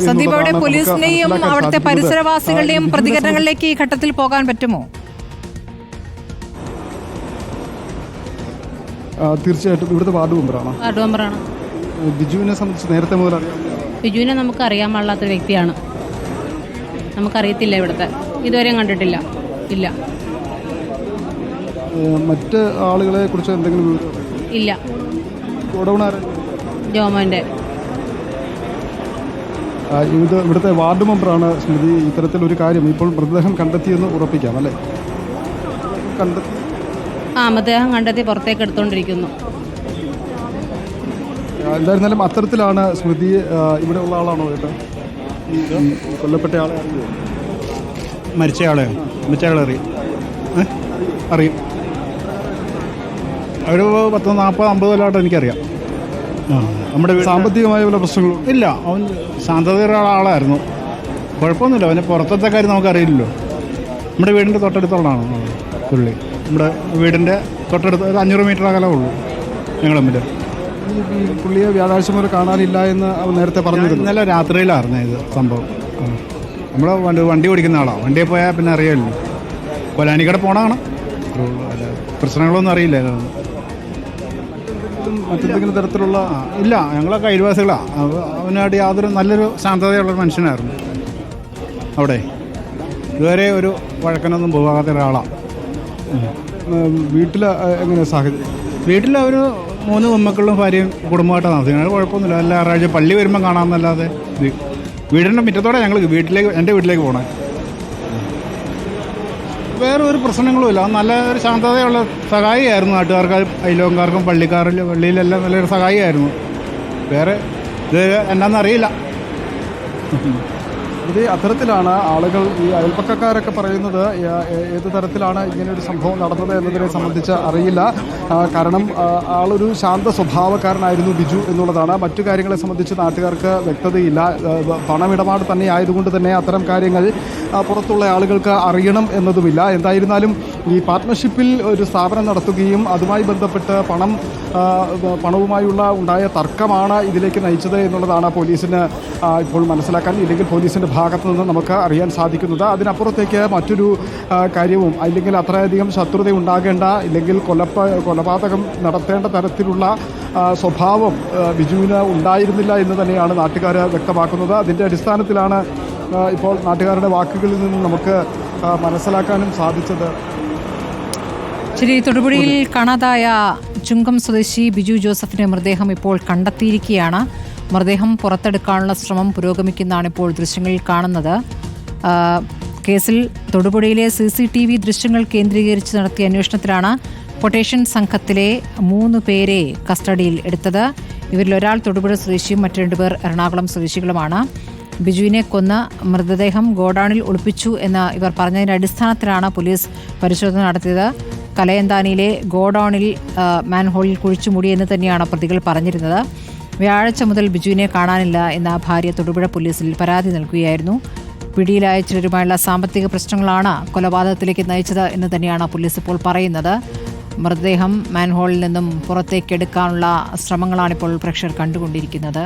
സന്ദീപ് അവിടെ പോലീസിന്റെയും അവിടുത്തെ പരിസരവാസികളുടെയും പ്രതികരണങ്ങളിലേക്ക് ഈ ഘട്ടത്തിൽ പോകാൻ പറ്റുമോ ആ, തീർച്ചയായിട്ടും ഇവിടുത്തെ വാർഡ് മെമ്പറാണ്? വാർഡ് മെമ്പറാണ്. ബിജുവിനെ സംബന്ധിച്ച് നേരത്തെ മുതൽ അറിയാം ബിജുവിനെ നമുക്ക് അറിയാൻ പാടില്ലാത്തൊരു വ്യക്തിയാണ്. നമുക്കറിയത്തില്ല ഇവിടുത്തെ. ഇതുവരെ കണ്ടിട്ടില്ല. ഇല്ല. മറ്റ് ആളുകളെ കുറിച്ച് എന്തെങ്കിലും ഇല്ല. ജോമോന്റെ ആരാ? ഇത് ഇവിടുത്തെ വാർഡ് മെമ്പറാണ് സ്മൃതി. ഇത്തരത്തിലൊരു കാര്യം ഇപ്പോൾ മൃതദേഹം കണ്ടെത്തിയെന്ന് ഉറപ്പിക്കാം അല്ലേ? കണ്ടെത്തി. ആ മൃതദേഹം കണ്ടെത്തി പുറത്തേക്ക് എടുത്തുകൊണ്ടിരിക്കുന്നു. എന്തായിരുന്നാലും അത്തരത്തിലാണ് സ്മൃതി ഇവിടെ ഉള്ള ആളാണോ ഏട്ടാ? കൊല്ലപ്പെട്ട ആളെ മരിച്ച മരിച്ചയാളെയോ മരിച്ചയാളെ അറിയും? അറിയും. ഒരു പത്ത് നാൽപ്പത് അമ്പത് കൊല്ലമായിട്ട് എനിക്കറിയാം. നമ്മുടെ സാമ്പത്തികമായ പല പ്രശ്നങ്ങളും? ഇല്ല. അവൻ ശാന്തതയുള്ള ആളായിരുന്നു കുഴപ്പമൊന്നുമില്ല. അവന് പുറത്തത്തെ കാര്യം നമുക്കറിയില്ലല്ലോ. നമ്മുടെ വീടിന്റെ തൊട്ടടുത്തുള്ളതാണ്? അവൻ, പുള്ളി. നമ്മുടെ വീടിന്റെ തൊട്ടടുത്ത് ഒരു അഞ്ഞൂറ് മീറ്റർ അകലേ ഉള്ളൂ. ഞങ്ങൾ തമ്മിൽ. പുള്ളിയെ വ്യാഴാഴ്ച മുതൽ കാണാനില്ല എന്ന് അവൻ നേരത്തെ പറഞ്ഞിരുന്നു. ഇന്നലെ രാത്രിയിലായിരുന്നു ഇത് സംഭവം. നമ്മൾ വണ്ടി വണ്ടി ഓടിക്കുന്ന ആളാണ് വണ്ടിയിൽ പോയാൽ പിന്നെ അറിയാമല്ലോ. കൊലാനിക്കട പോണാണ് പ്രശ്നങ്ങളൊന്നും പ്രശ്നങ്ങളൊന്നും അറിയില്ല മറ്റെന്തെങ്കിലും തരത്തിലുള്ള ഇല്ല ഞങ്ങളൊക്കെ അയൽവാസികളാണ് അവനായിട്ട് യാതൊരു നല്ലൊരു ശാന്തതയുള്ള മനുഷ്യനായിരുന്നു. അവിടെ. ഇതുവരെ ഒരു വഴക്കനൊന്നും പോകാത്ത ഒരാളാണ് വീട്ടിൽ എങ്ങനെ സാഹചര്യം വീട്ടിൽ അവർ മൂന്ന് ഉമ്മക്കളും ഭാര്യയും കുടുംബമായിട്ടാണ് താമസിക്കുന്നത്. കുഴപ്പമൊന്നുമില്ല. എല്ലാ ഞായറാഴ്ച പള്ളി വരുമ്പോൾ കാണാമെന്നല്ലാതെ. വീടിന്റെ മുറ്റത്തോടെ ഞങ്ങൾ വീട്ടിലേക്ക് എന്റെ വീട്ടിലേക്ക് പോകണേ വേറെ ഒരു പ്രശ്നങ്ങളുമില്ല നല്ല ഒരു ശാന്തതയുള്ള സഹായിയായിരുന്നു നാട്ടുകാർക്ക് അയലോക്കാർക്കും പള്ളിക്കാരിലും പള്ളിയിലെല്ലാം നല്ലൊരു സഹായിയായിരുന്നു. വേറെ ഇത് എന്നാന്നറിയില്ല. ഇത് അത്തരത്തിലാണ് ആളുകൾ ഈ അയൽപ്പക്കക്കാരൊക്കെ പറയുന്നത് ഏത് തരത്തിലാണ് ഇങ്ങനെ ഒരു സംഭവം നടന്നത് എന്നതിനെ സംബന്ധിച്ച് അറിയില്ല. കാരണം ആളൊരു ശാന്ത സ്വഭാവക്കാരനായിരുന്നു ബിജു എന്നുള്ളതാണ്. മറ്റു കാര്യങ്ങളെ സംബന്ധിച്ച് നാട്ടുകാർക്ക് വ്യക്തതയില്ല. പണമിടപാട് തന്നെ ആയതുകൊണ്ട് തന്നെ അത്തരം കാര്യങ്ങൾ പുറത്തുള്ള ആളുകൾക്ക് അറിയണം എന്നതുമില്ല. എന്തായിരുന്നാലും ഈ പാർട്ട്ണർഷിപ്പിൽ ഒരു സ്ഥാപനം നടത്തുകയും അതുമായി ബന്ധപ്പെട്ട് പണം പണവുമായുള്ള ഉണ്ടായ തർക്കമാണ് ഇതിലേക്ക് നയിച്ചത് എന്നുള്ളതാണ് പോലീസിന് ഇപ്പോൾ മനസ്സിലാക്കാൻ ഇല്ലെങ്കിൽ പോലീസിന്റെ ഭാഗത്തു നിന്ന് നമുക്ക് അറിയാൻ സാധിക്കുന്നത്. അതിനപ്പുറത്തേക്ക് മറ്റൊരു കാര്യവും അല്ലെങ്കിൽ അത്രയധികം ശത്രുത ഉണ്ടാകേണ്ട ഇല്ലെങ്കിൽ കൊലപ്പ കൊലപാതകം നടത്തേണ്ട തരത്തിലുള്ള സ്വഭാവം ബിജുവിന് ഉണ്ടായിരുന്നില്ല എന്ന് തന്നെയാണ് നാട്ടുകാർ വ്യക്തമാക്കുന്നത്. അതിന്റെ അടിസ്ഥാനത്തിലാണ് ഇപ്പോൾ നാട്ടുകാരുടെ വാക്കുകളിൽ നിന്ന് നമുക്ക് മനസ്സിലാക്കാനും സാധിച്ചത്. ശരി തൊടുപുഴയിൽ കാണാതായ ചുങ്കം സ്വദേശി ബിജു ജോസഫിന്റെ മൃതദേഹം ഇപ്പോൾ കണ്ടെത്തിയിരിക്കുകയാണ്. മൃതദേഹം പുറത്തെടുക്കാനുള്ള ശ്രമം പുരോഗമിക്കുന്നതാണ് ഇപ്പോൾ ദൃശ്യങ്ങളിൽ കാണുന്നത്. കേസിൽ തൊടുപുഴയിലെ സി സി ടി വി ദൃശ്യങ്ങൾ കേന്ദ്രീകരിച്ച് നടത്തിയ അന്വേഷണത്തിലാണ് കൊട്ടേഷൻ സംഘത്തിലെ മൂന്ന് പേരെ കസ്റ്റഡിയിൽ എടുത്തത്. ഇവരിൽ ഒരാൾ തൊടുപുഴ സ്വദേശിയും മറ്റു രണ്ടുപേർ എറണാകുളം സ്വദേശികളുമാണ്. ബിജുവിനെ കൊന്ന് മൃതദേഹം ഗോഡൌണിൽ ഒളിപ്പിച്ചു എന്ന് ഇവർ പറഞ്ഞതിന്റെ അടിസ്ഥാനത്തിലാണ് പോലീസ് പരിശോധന നടത്തിയത്. കലയന്താനിയിലെ ഗോഡൌണിൽ മാൻഹോളിൽ കുഴിച്ചു മൂടിയെന്ന് തന്നെയാണ് പ്രതികൾ പറഞ്ഞിരുന്നത്. വ്യാഴാഴ്ച മുതൽ ബിജുവിനെ കാണാനില്ല എന്ന ഭാര്യ തൊടുപുഴ പോലീസിൽ പരാതി നൽകുകയായിരുന്നു. പിടിയിലായ ചിലരുമായുള്ള സാമ്പത്തിക പ്രശ്നങ്ങളാണ് കൊലപാതകത്തിലേക്ക് നയിച്ചത് എന്ന് തന്നെയാണ് പോലീസ് ഇപ്പോൾ പറയുന്നത്. മൃതദേഹം മാൻഹോളിൽ നിന്നും പുറത്തേക്കെടുക്കാനുള്ള ശ്രമങ്ങളാണിപ്പോൾ പ്രേക്ഷകർ കണ്ടുകൊണ്ടിരിക്കുന്നത്.